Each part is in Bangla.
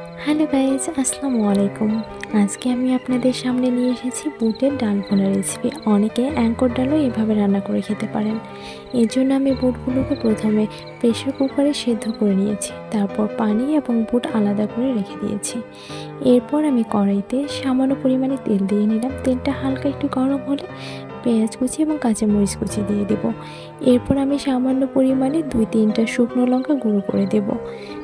হ্যালো গাইজ, আসসালামু আলাইকুম। আজকে আমি আপনাদের সামনে নিয়ে এসেছি বুটের ডাল রেসিপি অনেকে অ্যাঙ্কর ডালও এভাবে রান্না করে খেতে পারেন। এর জন্য আমি বুটগুলোকে প্রথমে প্রেশার কুকারে সেদ্ধ করে নিয়েছি, তারপর পানি এবং বুট আলাদা করে রেখে দিয়েছি। এরপর আমি কড়াইতে সামান্য পরিমাণে তেল দিয়ে নিলাম। তেলটা হালকা একটু গরম হলে পেঁয়াজ কুচি এবং কাঁচা মরিচ কুচি দিয়ে দেব। এরপর আমি সামান্য পরিমাণে দুই তিনটা শুকনো লঙ্কা গুঁড়ো করে দেব।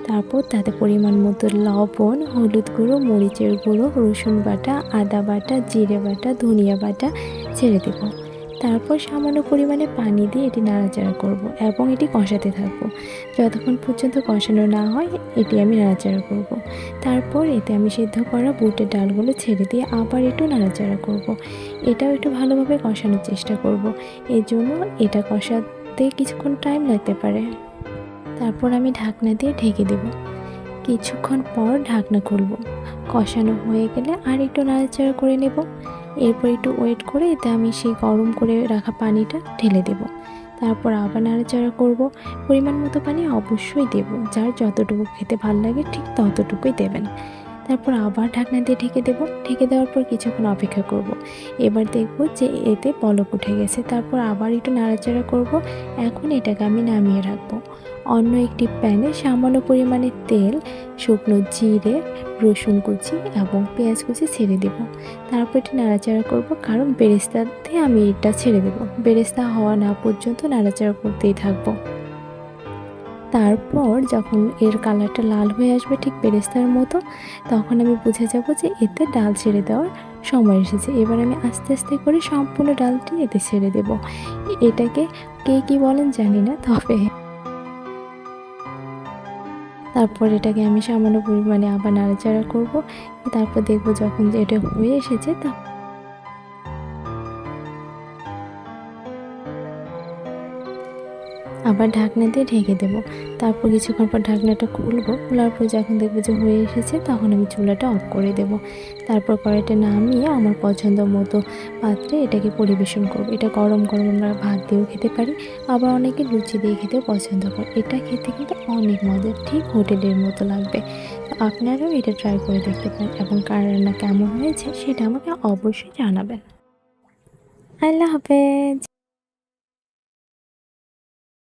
তারপর তাতে পরিমাণ মতো লবণ, হলুদ গুঁড়ো, মরিচের গুঁড়ো, রসুন বাটা, আদা বাটা, জিরে বাটা, ধনিয়া বাটা ছেড়ে দেব। তারপর সামান্য পরিমাণে পানি দিয়ে এটি নাড়াচাড়া করব এবং এটি কষাতে থাকব যতক্ষণ পর্যন্ত কষানো না হয়, এটি আমি নাড়াচাড়া করব। তারপর এতে আমি সিদ্ধ করা বুটের ডালগুলো ছেড়ে দিয়ে আবার একটু নাড়াচাড়া করব। এটাও একটু ভালোভাবে কষানোর চেষ্টা করব। এর জন্য এটা কষাতে কিছুক্ষণ টাইম লাগতে পারে তারপর আমি ঢাকনা দিয়ে ঢেকে দেব কিছুক্ষণ পর ঢাকনা খুলব কষানো হয়ে গেলে আর একটু নাড়াচাড়া করে নেব এরপর একটু ওয়েট করে এতে আমি সেই গরম করে রাখা পানিটা ঢেলে দেব। তারপর আবার নাড়াচাড়া করব। পরিমাণ মতো পানি অবশ্যই দেব। যার যতটুকু খেতে ভালো লাগে ঠিক ততটুকুই দেবেন। তারপর আবার ঢাকনা দিয়ে ঢেকে দেবো। ঢেকে দেওয়ার পর কিছুক্ষণ অপেক্ষা করব। এবার দেখব যে এতে পলক উঠে গেছে। তারপর আবার একটু নাড়াচাড়া করব। এখন এটাকে আমি নামিয়ে রাখব। অন্য একটি প্যানে সামান্য পরিমাণে তেল, শুকনো জিরে, রসুন কুচি এবং পেঁয়াজ কুচি ছেড়ে দেব। তারপর এটি নাড়াচাড়া করব। কারণ বেরেস্তাতে আমি এটা ছেড়ে দেব। বেরেস্তা হওয়া না পর্যন্ত নাড়াচাড়া করতেই থাকব। তারপর যখন এর কালারটা লাল হয়ে আসবে ঠিক বেরেস্তার মতো, তখন আমি বুঝে যাব যে এতে ডাল ছেড়ে দেওয়ার সময় এসেছে। এবার আমি আস্তে আস্তে করে সম্পূর্ণ ডালটি এতে ছেড়ে দেব। এটাকে কে কী বলেন জানি না, তবে তারপর এটাকে আমি সামান্য পরিমাণে আবার নাড়াচাড়া করব। তারপর দেখব যখন এটা হয়ে এসেছে তা আবার ঢাকনা দিয়ে ঢেকে দেব। তারপর কিছুক্ষণ পর ঢাকনাটা খুলবো, খোলার পর যখন দেখব যে হয়ে এসেছে, তখন আমি চুলাটা অফ করে দেব। তারপর কড়াইটা নামিয়ে আমার পছন্দ মতো পাত্রে এটাকে পরিবেশন করব। এটা গরম গরম আমরা ভাত দিয়েও খেতে পারি, আবার অনেকে লুচি দিয়ে খেতেও পছন্দ করে। এটা খেতে কিন্তু অনেক মজা, ঠিক হোটেলের মতো লাগবে। আপনারাও এটা ট্রাই করে দেখতে পারেন এবং কার রান্না কেমন হয়েছে সেটা আমাকে অবশ্যই জানাবেন। আল্লাহ হাফেজ।